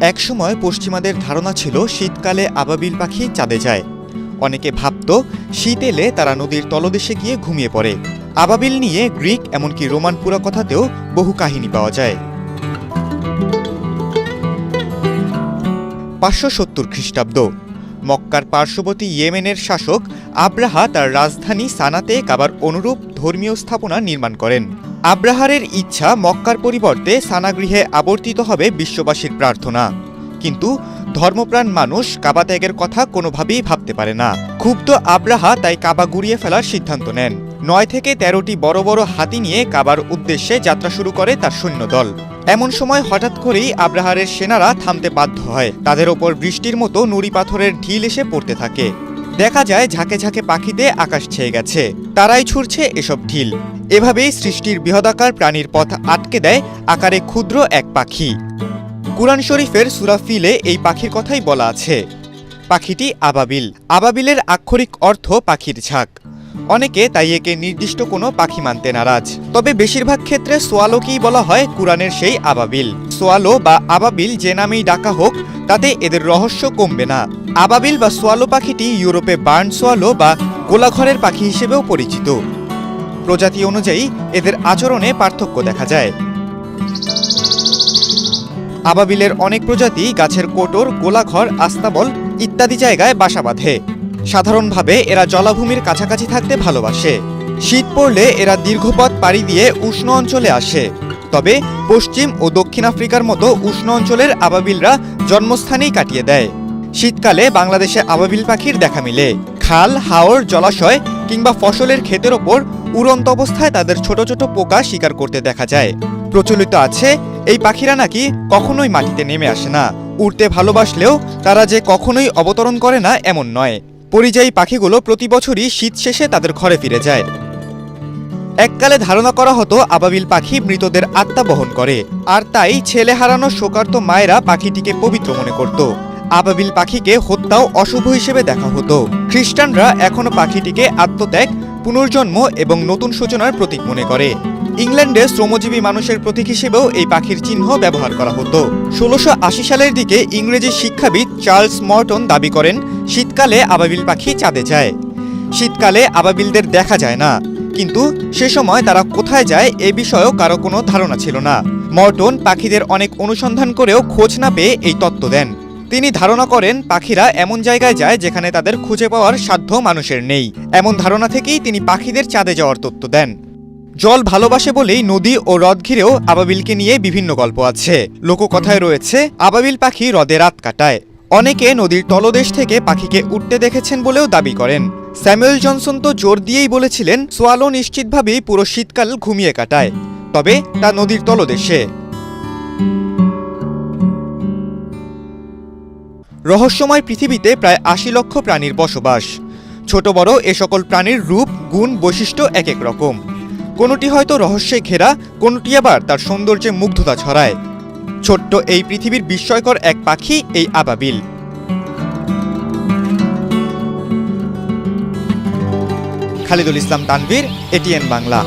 একসময় পশ্চিমাদের ধারণা ছিল, শীতকালে আবাবিল পাখি চাঁদে যায়। অনেকে ভাবত, শীত এলে তারা নদীর তলদেশে গিয়ে ঘুমিয়ে পড়ে। আবাবিল নিয়ে গ্রিক, এমনকি রোমান পুরা কথাতেও বহু কাহিনী পাওয়া যায়। পাঁচশো সত্তর খ্রিস্টাব্দ। মক্কার পার্শ্ববর্তী ইয়েমেনের শাসক আব্রাহা তার রাজধানী সানাতে কাবার অনুরূপ ধর্মীয় স্থাপনা নির্মাণ করেন। আব্রাহারের ইচ্ছা মক্কার পরিবর্তে সানাগৃহে আবর্তিত হবে বিশ্ববাসীর প্রার্থনা। কিন্তু ধর্মপ্রাণ মানুষ কাবা ত্যাগের কথা কোনোভাবেই ভাবতে পারে না। ক্ষুব্ধ আব্রাহা তাই কাবা গুড়িয়ে ফেলার সিদ্ধান্ত নেন। নয় থেকে তেরোটি বড় বড় হাতি নিয়ে কাবার উদ্দেশ্যে যাত্রা শুরু করে তার সৈন্যদল। এমন সময় হঠাৎ করেই আব্রাহারের সেনারা থামতে বাধ্য হয়। তাদের ওপর বৃষ্টির মতো নুড়ি পাথরের ঢিল এসে পড়তে থাকে। দেখা যায় ঝাঁকে ঝাঁকে পাখিতে আকাশ ছেয়ে গেছে। তারাই ছুটছে এসব ঢিল। এভাবেই সৃষ্টির বৃহদাকার প্রাণীর পথ আটকে দেয় আকারে ক্ষুদ্র এক পাখি। কুরআন শরীফের সুরা ফিলে এই পাখির কথাই বলা আছে। পাখিটি আবাবিল। আবাবিলের আক্ষরিক অর্থ পাখির ঝাঁক। অনেকে তাই একে নির্দিষ্ট কোনো পাখি মানতে নারাজ। তবে বেশিরভাগ ক্ষেত্রে সোয়ালোকেই বলা হয় কুরআনের সেই আবাবিল। সোয়ালো বা আবাবিল যে নামেই ডাকা হোক, তাতে এদের রহস্য কমবে না। আবাবিল বা সোয়ালো পাখিটি ইউরোপে বার্ন সোয়ালো বা গোলাঘরের পাখি হিসেবেও পরিচিত। প্রজাতি অনুযায়ী এদের আচরণে পার্থক্য দেখা যায়। আবাবিলের অনেক প্রজাতি গাছের কোটর, গোলাঘর, আস্তাবল ইত্যাদি জায়গায় বাসা বাঁধে। সাধারণভাবে এরা জলাভূমির কাছাকাছি থাকতে ভালোবাসে। শীত পড়লে এরা দীর্ঘপথ পাড়ি দিয়ে উষ্ণ অঞ্চলে আসে। তবে পশ্চিম ও দক্ষিণ আফ্রিকার মতো উষ্ণ অঞ্চলের আবাবিলরা জন্মস্থানেই কাটিয়ে দেয়। শীতকালে বাংলাদেশে আবাবিল পাখির দেখা মিলে। খাল, হাওর, জলাশয় কিংবা ফসলের ক্ষেতের ওপর উড়ন্ত অবস্থায় তাদের ছোট ছোট পোকা শিকার করতে দেখা যায়। প্রচলিত আছে, এই পাখিরা নাকি কখনোই মাটিতে নেমে আসে না। উড়তে ভালোবাসলেও তারা যে কখনোই অবতরণ করে না, এমন নয়। পরিযায়ী পাখিগুলো প্রতি বছরই শীত শেষে তাদের ঘরে ফিরে যায়। এককালে ধারণা করা হতো আবাবিল পাখি মৃতদের আত্মা বহন করে। আর তাই ছেলে হারানো শোকার্ত মায়েরা পাখিটিকে পবিত্র মনে করত। আবাবিল পাখিকে হত্যাও অশুভ হিসেবে দেখা হতো। খ্রিস্টানরা এখনও পাখিটিকে আত্মত্যাগ, পুনর্জন্ম এবং নতুন সূচনার প্রতীক মনে করে। ইংল্যান্ডে শ্রমজীবী মানুষের প্রতীক হিসেবেও এই পাখির চিহ্ন ব্যবহার করা হতো। ষোলোশো আশি সালের দিকে ইংরেজি শিক্ষাবিদ চার্লস মর্টন দাবি করেন, শীতকালে আবাবিল পাখি চাঁদে যায়। শীতকালে আবাবিলদের দেখা যায় না। কিন্তু সে সময় তারা কোথায় যায় এ বিষয়েও কারও কোনো ধারণা ছিল না। মর্টন পাখিদের অনেক অনুসন্ধান করেও খোঁজ না পেয়ে এই তত্ত্ব দেন। তিনি ধারণা করেন পাখিরা এমন জায়গায় যায় যেখানে তাদের খুঁজে পাওয়ার সাধ্য মানুষের নেই। এমন ধারণা থেকেই তিনি পাখিদের চাঁদে যাওয়ার তত্ত্ব দেন। জল ভালোবাসে বলেই নদী ও হ্রদ ঘিরেও আবাবিলকে নিয়ে বিভিন্ন গল্প আছে। লোককথায় রয়েছে, আবাবিল পাখি হ্রদে রাত কাটায়। অনেকে নদীর তলদেশ থেকে পাখিকে উঠতে দেখেছেন বলেও দাবি করেন। স্যামুয়েল জনসন তো জোর দিয়েই বলেছিলেন, সোয়ালো নিশ্চিতভাবেই পুরো শীতকাল ঘুমিয়ে কাটায়। তবে তা নদীর তলদেশে। রহস্যময় পৃথিবীতে প্রায় আশি লক্ষ প্রাণীর বসবাস। ছোট বড় এ সকল প্রাণীর রূপ, গুণ, বৈশিষ্ট্য এক এক রকম। কোনোটি হয়তো রহস্যে ঘেরা, কোনোটি আবার তার সৌন্দর্যে মুগ্ধতা ছড়ায়। ছোট্ট এই পৃথিবীর বিস্ময়কর এক পাখি, এই আবাবিল। খালিদুল ইসলাম তানভীর এটিএন বাংলা।